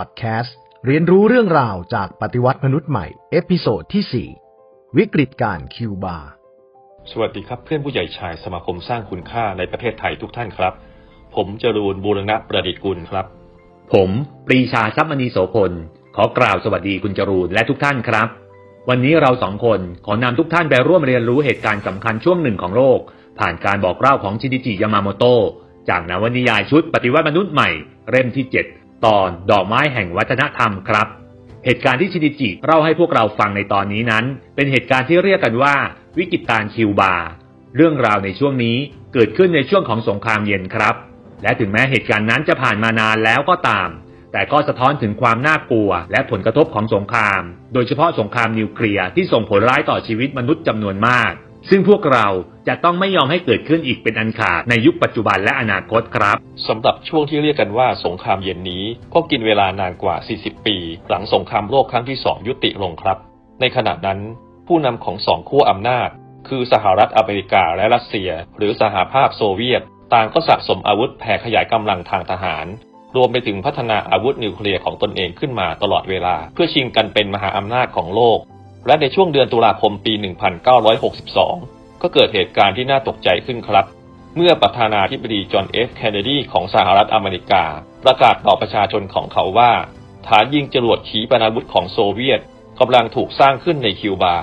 พอดแคสต์เรียนรู้เรื่องราวจากปฏิวัติมนุษย์ใหม่ เอพิโซดที่ 4 วิกฤตการคิวบา สวัสดีครับเพื่อนผู้ใหญ่ชายสมาคมสร้างคุณค่าในประเทศไทยทุกท่านครับ ผมจรูนบูรณะประดิษฐ์กุลครับ ผมปรีชาทรัพมณีโสพลขอกล่าวสวัสดีคุณจรูนและทุกท่านครับ วันนี้เราสองคนขอนำทุกท่านไปร่วมเรียนรู้เหตุการณ์สำคัญช่วงหนึ่งของโลก ผ่านการบอกเล่าของชินิจิยามาโมโตะจากนวนิยายชุดปฏิวัติมนุษย์ใหม่เล่มที่ 7 ตอนดอกไม้แห่งวัฒนธรรมครับ เหตุการณ์ที่ชินิจิเล่าให้พวกเราฟังในตอนนี้นั้น เป็นเหตุการณ์ที่เรียกกันว่า วิกฤตการ์คิวบา เรื่องราวในช่วงนี้เกิดขึ้นในช่วงของสงครามเย็นครับ และถึงแม้เหตุการณ์นั้นจะผ่านมานานแล้วก็ตาม แต่ก็สะท้อนถึงความน่ากลัว และผลกระทบของสงคราม โดยเฉพาะสงครามนิวเคลียร์ที่ส่งผลร้ายต่อชีวิตมนุษย์จำนวนมาก ซึ่งพวกเราจะต้องไม่ยอมให้เกิดขึ้นอีกเป็นอันขาดในยุคปัจจุบันและอนาคตครับสำหรับช่วงที่เรียกกันว่าสงครามเย็นนี้ก็กินเวลานานกว่า 40 ปี หลังสงครามโลกครั้งที่สองยุติลงครับ ในขณะนั้น ผู้นำของสองขั้วอำนาจ คือสหรัฐอเมริกาและรัสเซีย หรือสหภาพโซเวียต ต่างก็สะสมอาวุธแผ่ขยายกำลังทางทหาร รวมไปถึงพัฒนาอาวุธนิวเคลียร์ของตนเองขึ้นมาตลอดเวลา เพื่อชิงกันเป็นมหาอำนาจของโลก และในช่วงเดือนตุลาคมปี 1962 ก็เกิดเหตุการณ์ที่น่าตกใจขึ้นครับ เมื่อประธานาธิบดีจอห์นเอฟ เคนเนดีของสหรัฐอเมริกา ประกาศต่อประชาชนของเขาว่า ฐานยิงจรวดขีปนาวุธของโซเวียตกำลังถูกสร้างขึ้นในคิวบา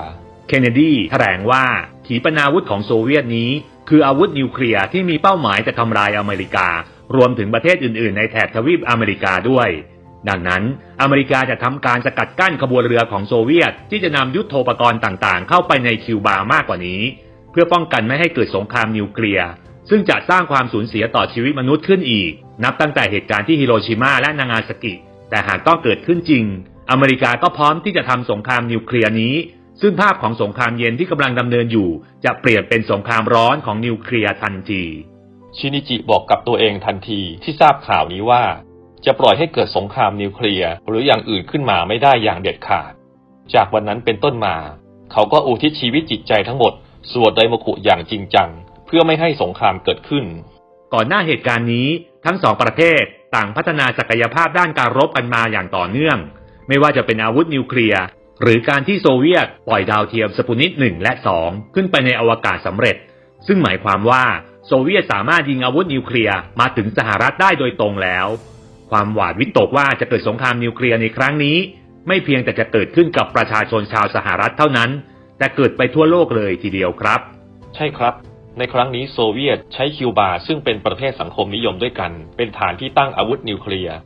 เคนเนดีแถลงว่าขีปนาวุธของโซเวียตนี้ คืออาวุธนิวเคลียร์ที่มีเป้าหมายจะทำลายอเมริกา รวมถึงประเทศอื่น ๆ ในแถบทวีปอเมริกาด้วย ดังนั้น อเมริกาจะทำการสกัดกั้นขบวนเรือของโซเวียต ที่จะนำยุทโธปกรณ์ต่างๆ เข้าไปในคิวบามากกว่านี้ เพื่อป้องกันไม่ให้เกิดสงครามนิวเคลียร์ซึ่งจะสร้างความสูญเสียต่อชีวิตมนุษย์ขึ้นอีก นับตั้งแต่เหตุการณ์ที่ฮิโรชิมาและนางาซากิ แต่หากต้องเกิดขึ้นจริง อเมริกาก็พร้อมที่จะทำสงครามนิวเคลียร์นี้ ซึ่งภาพของสงครามเย็นที่กำลังดำเนินอยู่ จะเปลี่ยนเป็นสงครามร้อนของนิวเคลียร์ทันที ชินิจิบอกกับตัวเองทันทีที่ทราบข่าวนี้ว่า จะปล่อยให้เกิดสงครามนิวเคลียร์หรืออย่างอื่นขึ้นมาไม่ได้อย่างเด็ดขาด จากวันนั้นเป็นต้นมา เขาก็อุทิศชีวิตจิตใจทั้งหมด สวดไดโมคุอย่างจริงจัง เพื่อไม่ให้สงครามเกิดขึ้น ก่อนหน้าเหตุการณ์นี้ทั้งสองประเทศต่างพัฒนาศักยภาพด้านการรบกันมาอย่างต่อเนื่อง ไม่ว่าจะเป็นอาวุธนิวเคลียร์หรือการที่โซเวียตปล่อยดาวเทียมสปุนิตหนึ่งและ2ขึ้นไปในอวกาศสำเร็จ ซึ่งหมายความว่าโซเวียตสามารถยิงอาวุธนิวเคลียร์มาถึงสหรัฐได้โดยตรงแล้ว ความหวาดวิตกว่าจะเกิดสงครามนิวเคลียร์ในครั้งนี้ ไม่เพียงแต่จะเกิดขึ้นกับประชาชนชาวสหรัฐเท่านั้น แต่เกิดไปทั่วโลกเลยทีเดียวครับ ใช่ครับ ในครั้งนี้โซเวียตใช้คิวบาซึ่งเป็นประเทศสังคมนิยมด้วยกัน เป็นฐานที่ตั้งอาวุธนิวเคลียร์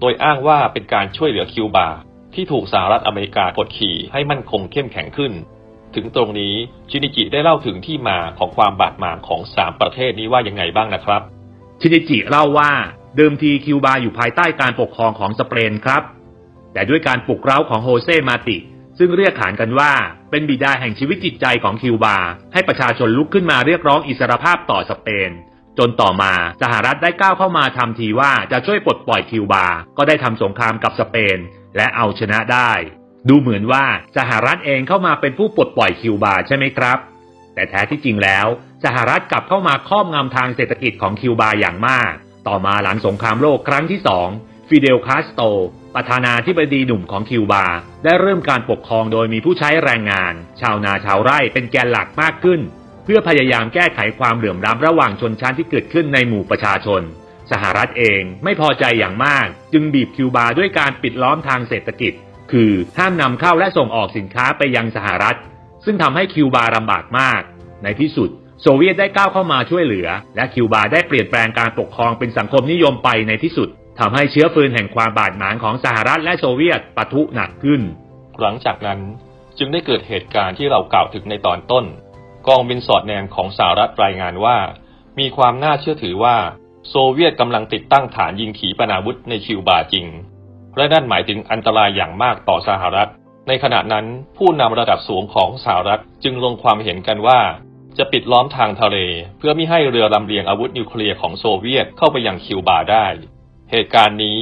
โดยอ้างว่าเป็นการช่วยเหลือคิวบาที่ถูกสหรัฐอเมริกากดขี่ให้มั่นคงเข้มแข็งขึ้น ถึงตรงนี้ชินิจิได้เล่าถึงที่มาของความบาดหมางของสามประเทศนี้ว่ายังไงบ้างนะครับชินิจิเล่าว่า เดิมทีคิวบาอยู่ภายใต้การปกครองของสเปนครับ แต่ด้วยการปลุกเร้าของโฮเซมาติ ซึ่งเรียกขานกันว่าเป็นบิดาแห่งชีวิตจิตใจของคิวบา ให้ประชาชนลุกขึ้นมาเรียกร้องอิสรภาพต่อสเปน จนต่อมาสหรัฐได้ก้าวเข้ามาทำทีว่าจะช่วยปลดปล่อยคิวบา ก็ได้ทำสงครามกับสเปน และเอาชนะได้ ดูเหมือนว่าสหรัฐเองเข้ามาเป็นผู้ปลดปล่อยคิวบาใช่ไหมครับ แต่แท้ที่จริงแล้วสหรัฐกลับเข้ามาครอบงำทางเศรษฐกิจของคิวบาอย่างมาก ต่อมาหลังสงครามโลกครั้งที่สองฟิเดลคาสโต ประธานาธิบดีหนุ่มของคิวบา ได้เริ่มการปกครองโดยมีผู้ใช้แรงงาน ชาวนาชาวไร่เป็นแกนหลักมากขึ้น เพื่อพยายามแก้ไขความเหลื่อมล้ำระหว่างชนชั้นที่เกิดขึ้นในหมู่ประชาชน สหรัฐเองไม่พอใจอย่างมาก จึงบีบคิวบาด้วยการปิดล้อมทางเศรษฐกิจ คือห้ามนำเข้าและส่งออกสินค้าไปยังสหรัฐ ซึ่งทำให้คิวบาลำบากมาก ในที่สุด โซเวียตได้ก้าวเข้ามาช่วยเหลือ และคิวบาได้เปลี่ยนแปลงการปกครองเป็นสังคมนิยมไปในที่สุดทำให้เชื้อฟืนแห่งความบาดหมางของสหรัฐและโซเวียตปะทุหนักขึ้น หลังจากนั้นจึงได้เกิดเหตุการณ์ที่เรากล่าวถึงในตอนต้น กองบินสอดแนมของสหรัฐรายงานว่า มีความน่าเชื่อถือว่าโซเวียตกำลังติดตั้งฐานยิงขีปนาวุธในคิวบาจริง และนั่นหมายถึงอันตรายอย่างมากต่อสหรัฐ ในขณะนั้นผู้นำระดับสูงของสหรัฐจึงลงความเห็นกันว่า จะปิดล้อมทางทะเล เพื่อไม่ให้เรือลำเลียงอาวุธนิวเคลียร์ของโซเวียตเข้าไปยังคิวบาได้ เหตุการณ์นี้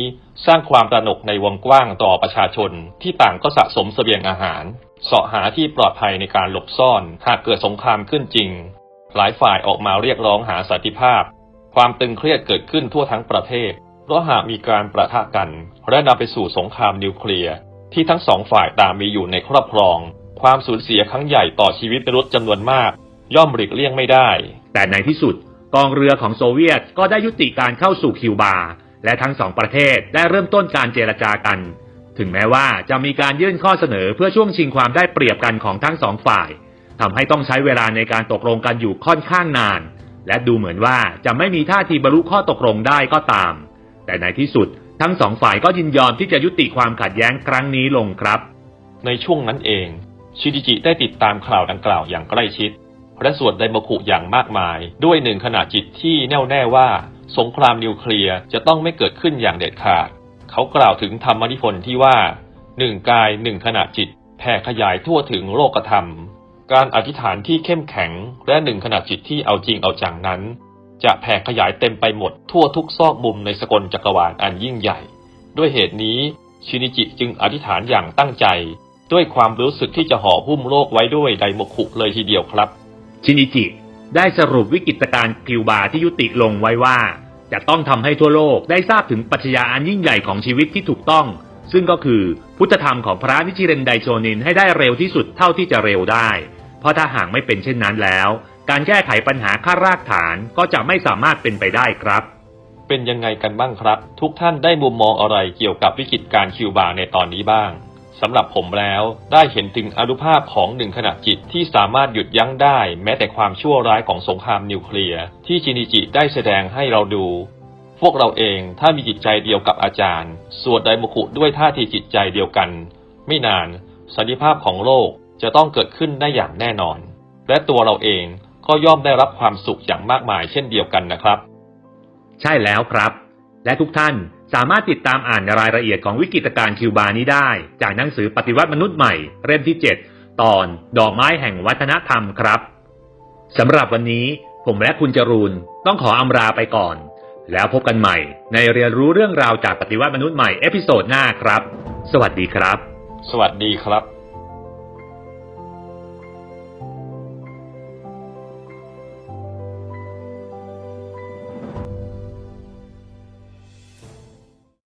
สร้างความตระหนกในวงกว้างต่อประชาชนที่ต่างก็สะสมเสบียงอาหารเสาะหาที่ปลอดภัยในการหลบซ่อน หากเกิดสงครามขึ้นจริง หลายฝ่ายออกมาเรียกร้องหาสันติภาพ ความตึงเครียดเกิดขึ้นทั่วทั้งประเทศ เพราะหากมีการประทะกัน และนำไปสู่สงครามนิวเคลียร์ที่ทั้งสองฝ่ายต่างมีอยู่ในครอบครอง ความสูญเสียครั้งใหญ่ต่อชีวิตมนุษย์จำนวนมาก ย่อมหลีกเลี่ยงไม่ได้ แต่ในที่สุดกองเรือของโซเวียตก็ได้ยุติการเข้าสู่คิวบา และทั้งสองประเทศได้เริ่มต้นการเจรจากัน ถึงแม้ว่าจะมีการยื่นข้อเสนอเพื่อช่วงชิงความได้เปรียบกันของทั้งสองฝ่ายทำให้ต้องใช้เวลาในการตกลงกันอยู่ค่อนข้างนาน และดูเหมือนว่าจะไม่มีท่าทีบรรลุข้อตกลงได้ก็ตาม แต่ในที่สุดทั้งสองฝ่ายก็ยินยอมที่จะยุติความขัดแย้งครั้งนี้ลงครับ ในช่วงนั้นเอง ชินิจิได้ติดตามข่าวดังกล่าวอย่างใกล้ชิด และสวดไดมคุอย่างมากมาย ด้วยหนึ่งขณะจิตที่แน่วแน่ว่า สงครามนิวเคลียร์จะต้องไม่เกิดขึ้นอย่างเด็ดขาด เขากล่าวถึงธรรมนิพนธ์ที่ว่าหนึ่งกายหนึ่งขณะจิตแผ่ขยายทั่วถึงโลกธรรม การอธิษฐานที่เข้มแข็ง และหนึ่งขณะจิตที่เอาจริงเอาจังนั้น จะแผ่ขยายเต็มไปหมดทั่วทุกซอกมุมในสกลจักรวาลอันยิ่งใหญ่ ด้วยเหตุนี้ชินิจิจึงอธิษฐานอย่างตั้งใจ ด้วยความรู้สึกที่จะห่อหุ้มโลกไว้ด้วยไดโมคุเลยทีเดียวครับ ชินิจิได้สรุปวิกฤตการณ์คิวบาที่ยุติลงไว้ว่า จะต้องทำให้ทั่วโลกได้ทราบถึงปรัชญาอันยิ่งใหญ่ของชีวิตที่ถูกต้อง ซึ่งก็คือพุทธธรรมของพระนิชิเรนไดโชนินให้ได้เร็วที่สุดเท่าที่จะเร็วได้ เพราะถ้าหากไม่เป็นเช่นนั้นแล้ว การแก้ไขปัญหาค่ารากฐานก็จะไม่สามารถเป็นไปได้ครับ เป็นยังไงกันบ้างครับ ทุกท่านได้มุมมองอะไรเกี่ยวกับวิกฤตการคิวบาในตอนนี้บ้าง สำหรับผมแล้ว ได้เห็นถึงอนุภาพของหนึ่งขณะจิตที่สามารถหยุดยั้งได้ แม้แต่ความชั่วร้ายของสงครามนิวเคลียร์ที่ชินิจิได้แสดงให้เราดู พวกเราเองถ้ามีจิตใจเดียวกับอาจารย์ สวดไดโมคุด้วยท่าทีจิตใจเดียวกัน ไม่นานสันติภาพของโลกจะต้องเกิดขึ้นได้อย่างแน่นอน และตัวเราเองก็ย่อมได้รับความสุขอย่างมากมายเช่นเดียวกันนะครับ ใช่แล้วครับ และทุกท่าน สามารถติดตามอ่านรายละเอียดของวิกฤตการณ์คิวบานี้ได้ จากหนังสือปฏิวัติมนุษย์ใหม่เล่มที่ 7 ตอนดอกไม้แห่งวัฒนธรรมครับสำหรับวันนี้ผมและคุณจรูนต้องขออำลาไปก่อน แล้วพบกันใหม่ในเรียนรู้เรื่องราวจากปฏิวัติมนุษย์ใหม่เอพิโซดหน้าครับ สวัสดีครับ สวัสดีครับ